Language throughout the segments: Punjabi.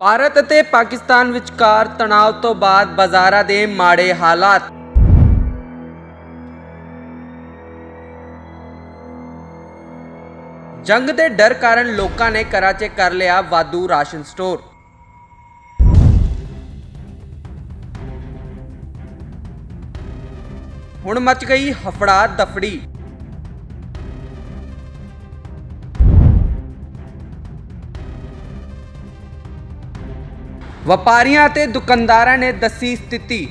ਭਾਰਤ ਅਤੇ ਪਾਕਿਸਤਾਨ ਵਿਚਕਾਰ ਤਣਾਅ ਤੋਂ ਬਾਅਦ ਬਾਜ਼ਾਰਾਂ ਦੇ ਮਾੜੇ ਹਾਲਾਤ। ਜੰਗ ਦੇ ਡਰ ਕਾਰਨ ਲੋਕਾਂ ਨੇ ਘਰਾਂ 'ਚ ਕਰ ਲਿਆ ਵਾਧੂ ਰਾਸ਼ਨ ਸਟੋਰ। ਹੁਣ ਮਚ ਗਈ ਹਫੜਾ ਦਫੜੀ। ਵਪਾਰੀਆਂ ਅਤੇ ਦੁਕਾਨਦਾਰਾਂ ਨੇ ਦੱਸੀ ਸਥਿਤੀ।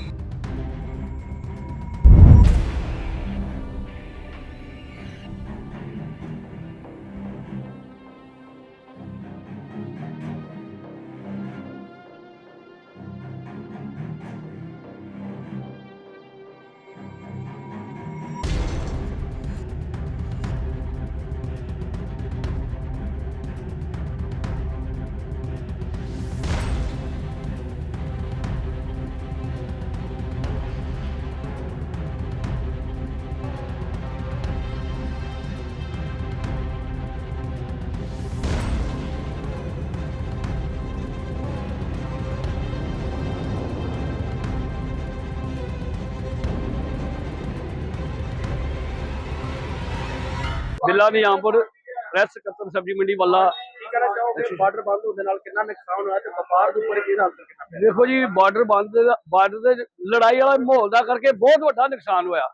ਬਿੱਲਾ ਨਿਆਮਪੁਰ ਪ੍ਰੈਸ ਸਕੱਤਰ ਸਬਜ਼ੀ ਮੰਡੀ ਵੱਲਾ। ਕੀ ਕਹਿਣਾ ਚਾਹੋਗੇ? ਬਾਰਡਰ ਬੰਦ ਹੋਣ ਦੇ ਨਾਲ ਕਿੰਨਾ ਨੁਕਸਾਨ ਹੋਇਆ ਤੇ ਵਪਾਰ ਦੇ ਉੱਪਰ ਕਿਹਦਾ ਅਸਰ ਕਿੰਨਾ ਪਿਆ? ਦੇਖੋ ਜੀ ਬਾਰਡਰ ਬੰਦ ਬਾਰਡਰ ਦੇ ਲੜਾਈ ਵਾਲਾ ਮਾਹੌਲ ਦਾ ਕਰਕੇ ਬਹੁਤ ਵੱਡਾ ਨੁਕਸਾਨ ਹੋਇਆ।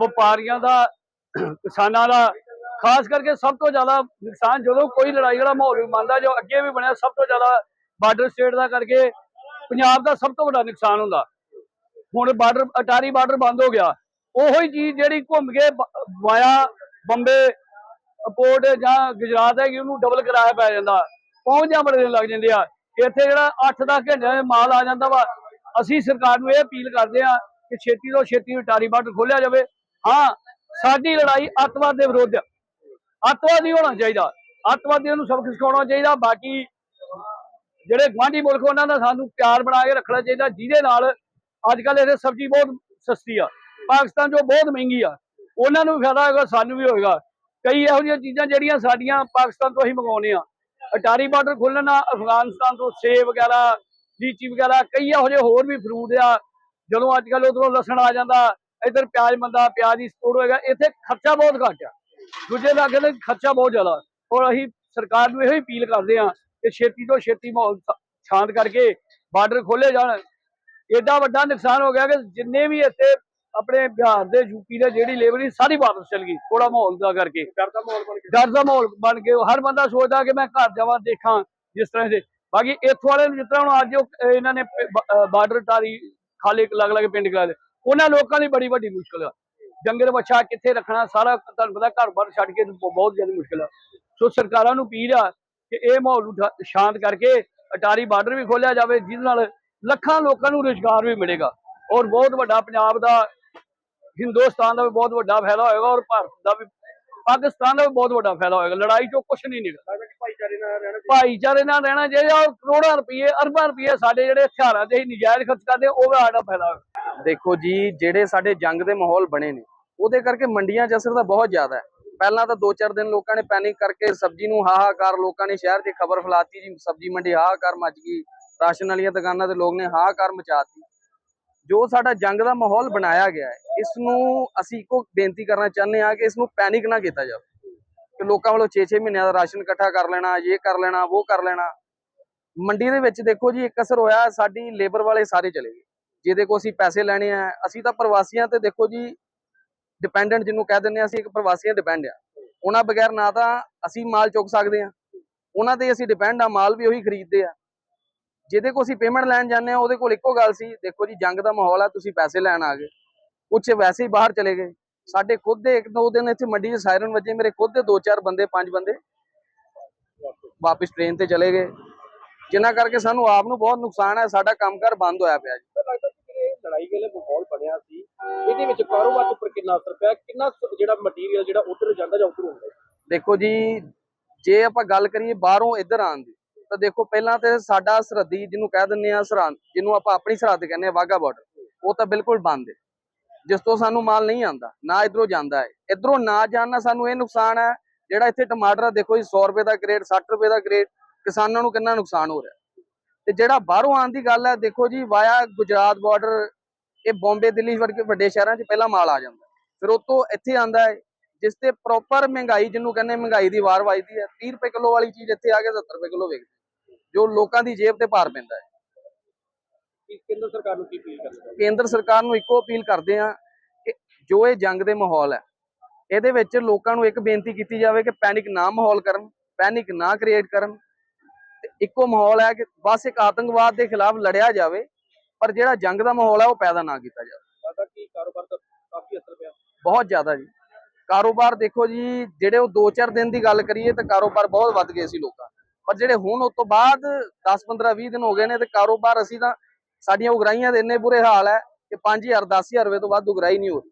ਵਪਾਰੀਆਂ ਦਾ ਕਿਸਾਨਾਂ ਦਾ ਖਾਸ ਕਰਕੇ ਸਭ ਤੋਂ ਜ਼ਿਆਦਾ ਨੁਕਸਾਨ ਜਦੋਂ ਕੋਈ ਲੜਾਈ ਵਾਲਾ ਮਾਹੌਲ ਵੀ ਮੰਨਦਾ ਜੋ ਅੱਗੇ ਵੀ ਬਣਿਆ ਸਭ ਤੋਂ ਜ਼ਿਆਦਾ ਬਾਰਡਰ ਸਟੇਟ ਦਾ ਕਰਕੇ ਪੰਜਾਬ ਦਾ ਸਭ ਤੋਂ ਵੱਡਾ ਨੁਕਸਾਨ ਹੁੰਦਾ। ਹੁਣ ਬਾਰਡਰ ਅਟਾਰੀ ਬਾਰਡਰ ਬੰਦ ਹੋ ਗਿਆ। ਉਹੋ ਹੀ ਚੀਜ਼ ਜਿਹੜੀ ਘੁੰਮ ਕੇ ਵਾਇਆ ਬੰਬੇ ਪੋਰਟ ਜਾਂ ਗੁਜਰਾਤ ਹੈਗੀ ਉਹਨੂੰ ਡਬਲ ਕਿਰਾਇਆ ਪੈ ਜਾਂਦਾ। ਪਹੁੰਚ ਜਾਂ ਬੜੇ ਦਿਨ ਲੱਗ ਜਾਂਦੇ ਆ। ਇੱਥੇ ਜਿਹੜਾ 8-10 ਘੰਟੇ ਵਿੱਚ ਮਾਲ ਆ ਜਾਂਦਾ ਵਾ, ਅਸੀਂ ਸਰਕਾਰ ਨੂੰ ਇਹ ਅਪੀਲ ਕਰਦੇ ਆ ਕਿ ਛੇਤੀ ਤੋਂ ਛੇਤੀ ਟਾਰੀ ਬਾਰਡਰ ਖੋਲਿਆ ਜਾਵੇ। ਹਾਂ, ਸਾਡੀ ਲੜਾਈ ਅੱਤਵਾਦ ਦੇ ਵਿਰੁੱਧ ਆ। ਅੱਤਵਾਦ ਨਹੀਂ ਹੋਣਾ ਚਾਹੀਦਾ। ਅੱਤਵਾਦੀਆਂ ਨੂੰ ਸਬਕ ਸਿਖਾਉਣਾ ਚਾਹੀਦਾ। ਬਾਕੀ ਜਿਹੜੇ ਗਵਾਂਢੀ ਮੁਲਕ ਉਹਨਾਂ ਦਾ ਸਾਨੂੰ ਪਿਆਰ ਬਣਾ ਕੇ ਰੱਖਣਾ ਚਾਹੀਦਾ। ਜਿਹਦੇ ਨਾਲ ਅੱਜ ਕੱਲ ਇਹਦੇ ਸਬਜ਼ੀ ਬਹੁਤ ਸਸਤੀ ਆ। ਪਾਕਿਸਤਾਨ ਜੋ ਬਹੁਤ ਮਹਿੰਗੀ ਆ। ਉਹਨਾਂ ਨੂੰ ਵੀ ਫਾਇਦਾ ਹੋਏਗਾ, ਸਾਨੂੰ ਵੀ ਹੋਏਗਾ। ਕਈ ਇਹੋ ਜਿਹੀਆਂ ਚੀਜ਼ਾਂ ਜਿਹੜੀਆਂ ਸਾਡੀਆਂ ਪਾਕਿਸਤਾਨ ਤੋਂ ਅਸੀਂ ਮੰਗਾਉਂਦੇ ਆ। ਅਟਾਰੀ ਬਾਰਡਰ ਖੋਲ੍ਹਣ ਨਾਲ ਅਫਗਾਨਿਸਤਾਨ ਤੋਂ ਸੇਬ ਵਗੈਰਾ, ਲੀਚੀ ਵਗੈਰਾ, ਕਈ ਇਹੋ ਜਿਹੇ ਹੋਰ ਵੀ ਫਰੂਟ ਆ। ਜਦੋਂ ਅੱਜ ਕੱਲ ਉਧਰੋਂ ਲਸਣ ਆ ਜਾਂਦਾ, ਇੱਧਰ ਪਿਆਜ਼ ਮੰਦਾ, ਪਿਆਜ਼ ਦੀ ਸਪੋਰਟ ਹੋਏਗਾ, ਇੱਥੇ ਖਰਚਾ ਬਹੁਤ ਘੱਟ ਆ। ਦੂਜੇ ਇਲਾਕੇ ਦੇ ਖਰਚਾ ਬਹੁਤ ਜ਼ਿਆਦਾ। ਔਰ ਅਸੀਂ ਸਰਕਾਰ ਨੂੰ ਇਹੋ ਹੀ ਅਪੀਲ ਕਰਦੇ ਆ ਕਿ ਛੇਤੀ ਤੋਂ ਛੇਤੀ ਮਾਹੌਲ ਸ਼ਾਂਤ ਕਰਕੇ ਬਾਰਡਰ ਖੋਲੇ ਜਾਣ। ਏਡਾ ਵੱਡਾ ਨੁਕਸਾਨ ਹੋ ਗਿਆ ਕਿ ਜਿੰਨੇ ਵੀ ਇੱਥੇ ਆਪਣੇ ਬਿਹਾਰ ਦੇ ਯੂਪੀ ਦੇ ਜਿਹੜੀ ਲੇਬਰ ਸੀ ਸਾਰੀ ਵਾਪਸ ਚਲ ਗਈ ਥੋੜਾ ਮਾਹੌਲ ਦਾ ਕਰਕੇ। ਡਰ ਦਾ ਮਾਹੌਲ ਬਣ ਗਿਆ। ਡਰ ਦਾ ਮਾਹੌਲ ਬਣ ਕੇ ਹਰ ਬੰਦਾ ਸੋਚਦਾ ਕਿ ਮੈਂ ਘਰ ਜਾਵਾਂ ਦੇਖਾਂ ਜਿਸ ਤਰ੍ਹਾਂ ਦੇ। ਬਾਕੀ ਇੱਥੋਂ ਵਾਲੇ ਜਿਸ ਤਰ੍ਹਾਂ ਹੁਣ ਅੱਜ ਉਹ, ਇਹਨਾਂ ਨੇ ਬਾਰਡਰ ਟਾਰੀ ਖਾਲੀ ਅਲੱਗ ਅਲੱਗ ਪਿੰਡ ਕਰਾ ਲਏ ਉਹਨਾਂ ਲੋਕਾਂ ਦੀ ਬੜੀ ਵੱਡੀ ਮੁਸ਼ਕਲ ਆ। ਡੰਗਰ ਬੱਚਾ ਕਿੱਥੇ ਰੱਖਣਾ ਸਾਰਾ ਤੁਹਾਨੂੰ ਪਤਾ ਘਰ ਬਾਰ ਛੱਡ ਕੇ ਬਹੁਤ ਜ਼ਿਆਦਾ ਮੁਸ਼ਕਲ ਆ। ਸੋ ਸਰਕਾਰਾਂ ਨੂੰ ਅਪੀਲ ਆ ਕਿ ਇਹ ਮਾਹੌਲ ਸ਼ਾਂਤ ਕਰਕੇ ਅਟਾਰੀ ਬਾਰਡਰ ਵੀ ਖੋਲਿਆ ਜਾਵੇ ਜਿਹਦੇ ਨਾਲ ਲੱਖਾਂ ਲੋਕਾਂ ਨੂੰ ਰੁਜ਼ਗਾਰ ਵੀ ਮਿਲੇਗਾ। ਔਰ ਬਹੁਤ ਵੱਡਾ ਪੰਜਾਬ ਦਾ ਹਿੰਦੁਸਤਾਨ ਦਾ ਵੀ ਬਹੁਤ ਵੱਡਾ ਫਾਇਦਾ ਹੋਏਗਾ ਔਰ ਭਾਰਤ ਦਾ ਵੀ ਪਾਕਿਸਤਾਨ ਦਾ ਵੀ ਬਹੁਤ ਵੱਡਾ ਫਾਇਦਾ ਹੋਏਗਾ। ਲੜਾਈ ਚੋਂ ਕੁਝ ਨਹੀਂ ਨਿਕਲਦਾ। ਭਾਈਚਾਰੇ ਨਾਲ ਰਹਿਣਾ ਭਾਈਚਾਰੇ ਨਾਲ ਰਹਿਣਾ ਚਾਹੀਦਾ ਔਰ ਕਰੋੜਾਂ ਰੁਪਏ ਅਰਬਾਂ ਰੁਪਏ ਸਾਡੇ ਜਿਹੜੇ ਹਥਿਆਰਾਂ ਤੇ ਹੀ ਨਜਾਇਜ਼ ਖਰਚ ਕਰਦੇ ਉਹ ਵੀ ਸਾਡਾ ਫਾਇਦਾ ਹੋਏਗਾ। ਦੇਖੋ ਜੀ ਜਿਹੜੇ ਸਾਡੇ ਜੰਗ ਦੇ ਮਾਹੌਲ ਬਣੇ ਨੇ ਉਹਦੇ ਕਰਕੇ ਮੰਡੀਆਂ 'ਚ ਅਸਰ ਤਾਂ ਬਹੁਤ ਜ਼ਿਆਦਾ ਹੈ। ਪਹਿਲਾਂ ਤਾਂ 2-4 ਦਿਨ ਲੋਕਾਂ ਨੇ ਪੈਨਿਕ ਕਰਕੇ ਸਬਜ਼ੀ ਨੂੰ ਹਾਹਾਕਾਰ ਲੋਕਾਂ ਨੇ ਸ਼ਹਿਰ 'ਚ ਖਬਰ ਫੈਲਾਤੀ ਜੀ ਸਬਜ਼ੀ ਮੰਡੀ ਹਾਹਾਕਾਰ ਮਚ ਗਈ। ਰਾਸ਼ਨ ਵਾਲੀਆਂ ਦੁਕਾਨਾਂ ਤੇ ਲੋਕ ਨੇ ਹਾਹਾਕਾਰ ਮਚਾਤੀ ਜੋ ਸਾਡਾ ਜੰਗ ਦਾ ਮਾਹੌਲ ਬਣਾਇਆ ਗਿਆ ਹੈ ਇਸ ਨੂੰ ਅਸੀਂ ਇੱਕੋ ਬੇਨਤੀ ਕਰਨਾ ਚਾਹੁੰਦੇ ਹਾਂ ਕਿ ਇਸ ਨੂੰ ਪੈਨਿਕ ਨਾ ਕੀਤਾ ਜਾਵੇ। ਕਿ ਲੋਕਾਂ ਵੱਲੋਂ 6-6 ਮਹੀਨਿਆਂ ਦਾ ਰਾਸ਼ਨ ਇਕੱਠਾ ਕਰ ਲੈਣਾ, ਇਹ ਕਰ ਲੈਣਾ, ਉਹ ਕਰ ਲੈਣਾ। ਮੰਡੀ ਦੇ ਵਿੱਚ ਦੇਖੋ ਜੀ, ਇੱਕ ਅਸਰ ਹੋਇਆ, ਸਾਡੀ ਲੇਬਰ ਵਾਲੇ ਸਾਰੇ ਚਲੇ ਗਏ। ਜਿਹਦੇ ਕੋ ਅਸੀਂ ਪੈਸੇ ਲੈਣੇ ਆ, ਅਸੀਂ ਤਾਂ ਪ੍ਰਵਾਸੀਆਂ ਤੇ ਦੇਖੋ ਜੀ ਡਿਪੈਂਡੈਂਟ ਜਿਹਨੂੰ ਕਹਿ ਦਿੰਦੇ ਆ ਅਸੀਂ ਇੱਕ ਪ੍ਰਵਾਸੀਆਂ ਡਿਪੈਂਡ ਆ। ਉਹਨਾਂ ਬਗੈਰ ਨਾ ਤਾਂ ਅਸੀਂ ਮਾਲ ਚੁੱਕ ਸਕਦੇ ਆ ਉਹਨਾਂ ਤੇ ਅਸੀਂ ਡਿਪੈਂਡ ਆ, ਮਾਲ ਵੀ ਉਹੀ ਖਰੀਦਦੇ ਆ। ਜਿਹਦੇ ਕੋ ਅਸੀਂ ਪੇਮੈਂਟ ਲੈਣ ਜਾਂਦੇ ਆ ਉਹਦੇ ਕੋਲ ਇੱਕੋ ਗੱਲ ਸੀ ਦੇਖੋ ਜੀ ਜੰਗ ਦਾ ਮਾਹੌਲ ਆ ਤੁਸੀਂ ਪੈਸੇ ਲੈਣ ਆ ਗਏ। ਕੁਛ ਵੈਸੇ ਹੀ ਬਾਹਰ ਚਲੇ ਗਏ। ਸਾਡੇ ਖੁਦ ਦੇ ਇੱਕ ਦੋ ਦਿਨ ਇੱਥੇ ਮੰਡੀ 'ਚ ਸਾਇਰਨ ਵੱਜੇ ਮੇਰੇ ਖੁਦ ਦੇ ਦੋ ਚਾਰ ਬੰਦੇ ਪੰਜ ਬੰਦੇ ਵਾਪਸ ਟ੍ਰੇਨ ਤੇ ਚਲੇ ਗਏ। ਜਿਨ੍ਹਾਂ ਕਰਕੇ ਸਾਨੂੰ ਆਪ ਨੂੰ ਬਹੁਤ ਨੁਕਸਾਨ ਹੈ ਸਾਡਾ ਕੰਮਕਾਰ ਬੰਦ ਹੋਇਆ ਪਿਆ ਜੀ। ਲੜਾਈ ਵੇਲੇ ਮਾਹੌਲ ਬਣਿਆ ਸੀ। ਇਹਦੇ ਵਿੱਚ ਕਾਰੋਬਾਰ ਉੱਪਰ ਕਿੰਨਾ ਅਸਰ ਪਿਆ? ਕਿੰਨਾ ਜਿਹੜਾ ਮਟੀਰੀਅਲ ਜਿਹੜਾ ਉਧਰ ਜਾਂਦਾ ਜਾਂ ਉਧਰ ਹੁੰਦਾ? ਦੇਖੋ ਜੀ ਜੇ ਆਪਾਂ ਗੱਲ ਕਰੀਏ ਬਾਹਰੋਂ ਇੱਧਰ ਆਉਣ ਦੀ ਤਾਂ ਦੇਖੋ, ਪਹਿਲਾਂ ਤੇ ਸਾਡਾ ਸਰਹੱਦੀ ਜਿਹਨੂੰ ਕਹਿ ਦਿੰਦੇ ਆ ਸਰਹੰਦ, ਜਿਹਨੂੰ ਆਪਾਂ ਆਪਣੀ ਸਰਹੱਦ ਕਹਿੰਦੇ ਆ ਵਾਗਾ ਬਾਰਡਰ ਉਹ ਤਾਂ ਬਿਲਕੁਲ ਬੰਦ ਹੈ। ਜਿਸ ਤੋਂ ਸਾਨੂੰ ਮਾਲ ਨਹੀਂ ਆਂਦਾ ਨਾ ਇਧਰੋਂ ਜਾਂਦਾ ਹੈ। ਇਧਰੋਂ ਨਾ ਜਾਣ ਨਾਲ ਸਾਨੂੰ ਇਹ ਨੁਕਸਾਨ ਹੈ, ਜਿਹੜਾ ਇੱਥੇ ਟਮਾਟਰ ਦੇਖੋ ਜੀ 100 ਰੁਪਏ ਦਾ ਕ੍ਰੇਟ 60 ਰੁਪਏ ਦਾ ਕ੍ਰੇਟ ਕਿਸਾਨਾਂ ਨੂੰ ਕਿੰਨਾ ਨੁਕਸਾਨ ਹੋ ਰਿਹਾ। ਤੇ ਜਿਹੜਾ ਬਾਹਰੋਂ ਆਉਣ ਦੀ ਗੱਲ ਹੈ, ਦੇਖੋ ਜੀ, ਵਾਇਆ ਗੁਜਰਾਤ ਬਾਰਡਰ ਇਹ ਬੰਬੇ, ਦਿੱਲੀ ਵਰਗੇ ਵੱਡੇ ਸ਼ਹਿਰਾਂ 'ਚ ਪਹਿਲਾਂ ਮਾਲ ਆ ਜਾਂਦਾ ਫਿਰ ਉਹ ਤੋਂ ਇੱਥੇ ਆਂਦਾ ਹੈ, ਜਿਸ ਤੇ ਪ੍ਰੋਪਰ ਮਹਿੰਗਾਈ, ਜਿਹਨੂੰ ਕਹਿੰਦੇ ਮਹਿੰਗਾਈ ਦੀ ਵਾਰ ਵੱਜਦੀ ਹੈ 30 ਰੁਪਏ ਕਿਲੋ ਵਾਲੀ ਚੀਜ਼ ਇੱਥੇ ਆ ਕੇ 70 ਰੁਪਏ ਕਿਲੋ ਵਿਕਦੀ ਜੋ ਲੋਕਾਂ ਦੀ ਜੇਬ ਤੇ ਭਾਰ ਪੈਂਦਾ ਹੈ। ਕੇਂਦਰ ਸਰਕਾਰ ਨੂੰ ਕੀ ਅਪੀਲ ਕਰਨਾ ਚਾਹੁੰਦੇ? ਕੇਂਦਰ ਸਰਕਾਰ ਨੂੰ ਇੱਕੋ ਅਪੀਲ ਕਰਦੇ ਆ ਕਿ ਜੋ ਇਹ ਜੰਗ ਦੇ ਮਾਹੌਲ ਹੈ ਇਹਦੇ ਵਿੱਚ ਲੋਕਾਂ ਨੂੰ ਇੱਕ ਬੇਨਤੀ ਕੀਤੀ ਜਾਵੇ ਕਿ ਪੈਨਿਕ ਨਾ ਮਾਹੌਲ ਕਰਨ ਪੈਨਿਕ ਨਾ ਕ੍ਰੀਏਟ ਕਰਨ। ਤੇ ਇੱਕੋ ਮਾਹੌਲ ਹੈ ਕਿ ਬਸ ਇੱਕ ਆਤੰਕਵਾਦ ਦੇ ਖਿਲਾਫ ਲੜਿਆ ਜਾਵੇ ਪਰ ਜਿਹੜਾ ਜੰਗ ਦਾ ਮਾਹੌਲ ਹੈ ਉਹ ਪੈਦਾ ਨਾ ਕੀਤਾ ਜਾਵੇ। ਲੱਗਦਾ ਕਿ ਕਾਰੋਬਾਰ ਦਾ ਕਾਫੀ ਅਸਰ ਪਿਆ? ਬਹੁਤ ਜ਼ਿਆਦਾ ਜੀ। ਕਾਰੋਬਾਰ ਦੇਖੋ ਜੀ ਜਿਹੜੇ ਉਹ 2-4 ਦਿਨ ਦੀ ਗੱਲ ਕਰੀਏ ਤਾਂ ਕਾਰੋਬਾਰ ਬਹੁਤ ਵੱਧ ਗਏ ਸੀ ਲੋਕਾਂ। ਪਰ ਜਿਹੜੇ ਹੁਣ ਉਸ ਤੋਂ ਬਾਅਦ 10-15 20 ਦਿਨ ਹੋ ਗਏ ਨੇ ਤੇ ਕਾਰੋਬਾਰ ਅਸੀਂ ਤਾਂ ਸਾਡੀਆਂ ਉਗਰਾਈਆਂ ਦੇ ਇੰਨੇ ਬੁਰੇ ਹਾਲ ਹੈ ਕਿ 5000 10000 ਰੁਪਏ ਤੋਂ ਵੱਧ ਉਗਰਾਈ ਨਹੀਂ ਹੋ ਰਹੀ।